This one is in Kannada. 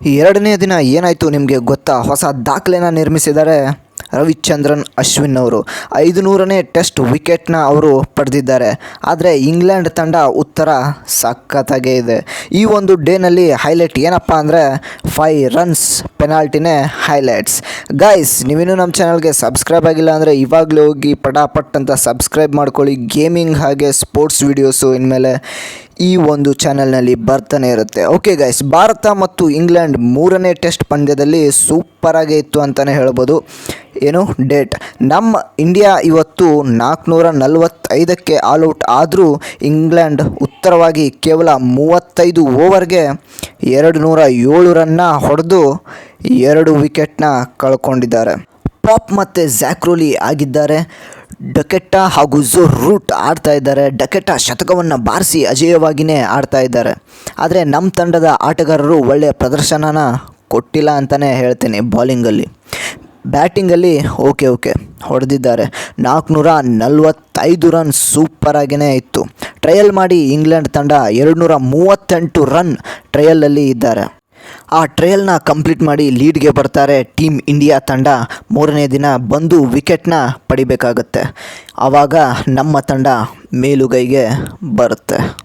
ಎರಡನೇ ದಿನ ಏನಾಯಿತು ನಿಮಗೆ ಗೊತ್ತಾ? ಹೊಸ ದಾಖಲೆನ ನಿರ್ಮಿಸಿದ್ದಾರೆ ರವಿಚಂದ್ರನ್, ಅಶ್ವಿನ್ ಅವರು. ಐದುನೂರನೇ ಟೆಸ್ಟ್ ವಿಕೆಟ್ನ ಅವರು ಪಡೆದಿದ್ದಾರೆ. ಆದರೆ ಇಂಗ್ಲೆಂಡ್ ತಂಡ ಉತ್ತರ ಸಖತ್ತಾಗೇ ಇದೆ. ಈ ಒಂದು ಡೇನಲ್ಲಿ ಹೈಲೈಟ್ ಏನಪ್ಪ ಅಂದರೆ ಫೈ ರನ್ಸ್ ಪೆನಾಲ್ಟಿನೇ ಹೈಲೈಟ್ಸ್. ಗೈಸ್ ನೀವಿನ್ನೂ ನಮ್ಮ ಚಾನಲ್ಗೆ ಸಬ್ಸ್ಕ್ರೈಬ್ ಆಗಿಲ್ಲ ಅಂದರೆ ಇವಾಗಲೇ ಹೋಗಿ ಪಟಾಪಟ್ ಅಂತ ಸಬ್ಸ್ಕ್ರೈಬ್ ಮಾಡ್ಕೊಳ್ಳಿ. ಗೇಮಿಂಗ್ ಹಾಗೆ ಸ್ಪೋರ್ಟ್ಸ್ ವೀಡಿಯೋಸು ಇನ್ಮೇಲೆ ಈ ಒಂದು ಚಾನೆಲ್ನಲ್ಲಿ ಬರ್ತಾನೆ ಇರುತ್ತೆ. ಓಕೆ ಗೈಸ್ ಭಾರತ ಮತ್ತು ಇಂಗ್ಲೆಂಡ್ ಮೂರನೇ ಟೆಸ್ಟ್ ಪಂದ್ಯದಲ್ಲಿ ಸೂಪರಾಗೇ ಇತ್ತು ಅಂತಲೇ ಹೇಳ್ಬೋದು. ಏನು? ಡೇಟ್ ನಮ್ಮ ಇಂಡಿಯಾ ಇವತ್ತು ನಾಲ್ಕುನೂರ ನಲವತ್ತೈದಕ್ಕೆ ಆಲ್ಔಟ್ ಆದರೂ ಇಂಗ್ಲೆಂಡ್ ಉತ್ತರವಾಗಿ ಕೇವಲ ಮೂವತ್ತೈದು ಓವರ್ಗೆ ಎರಡು ನೂರ ಏಳು ರನ್ನ ಹೊಡೆದು ಎರಡು ವಿಕೆಟ್ನ ಕಳ್ಕೊಂಡಿದ್ದಾರೆ. ಪಾಪ್ ಮತ್ತು ಜ್ಯಾಕ್ರೋಲಿ ಆಗಿದ್ದಾರೆ. ಡಕೆಟ್ಟ ಹಾಗೂ ಝೋರ್ ರೂಟ್ ಆಡ್ತಾ ಇದ್ದಾರೆ. ಡಕೆಟ್ಟ ಶತಕವನ್ನು ಬಾರಿಸಿ ಅಜೇಯವಾಗಿಯೇ ಆಡ್ತಾ ಇದ್ದಾರೆ. ಆದರೆ ನಮ್ಮ ತಂಡದ ಆಟಗಾರರು ಒಳ್ಳೆಯ ಪ್ರದರ್ಶನನ ಕೊಟ್ಟಿಲ್ಲ ಅಂತಲೇ ಹೇಳ್ತೀನಿ ಬಾಲಿಂಗಲ್ಲಿ ಬ್ಯಾಟಿಂಗಲ್ಲಿ ಓಕೆ ಓಕೆ ಹೊಡೆದಿದ್ದಾರೆ. ನಾಲ್ಕುನೂರ ನಲವತ್ತೈದು ರನ್ ಸೂಪರಾಗಿಯೇ ಇತ್ತು. ಟ್ರಯಲ್ ಮಾಡಿ ಇಂಗ್ಲೆಂಡ್ ತಂಡ ಎರಡುನೂರ ಮೂವತ್ತೆಂಟು ರನ್ ಟ್ರಯಲಲ್ಲಿ ಇದ್ದಾರೆ. ಆ ಟ್ರಯಲ್ನ ಕಂಪ್ಲೀಟ್ ಮಾಡಿ ಲೀಡ್ಗೆ ಬರ್ತಾರೆ ಟೀಮ್ ಇಂಡಿಯಾ ತಂಡ. ಮೂರನೇ ದಿನ ಬಂದು ವಿಕೆಟ್ನ ಪಡಿಬೇಕಾಗತ್ತೆ. ಆವಾಗ ನಮ್ಮ ತಂಡ ಮೇಲುಗೈಗೆ ಬರುತ್ತೆ.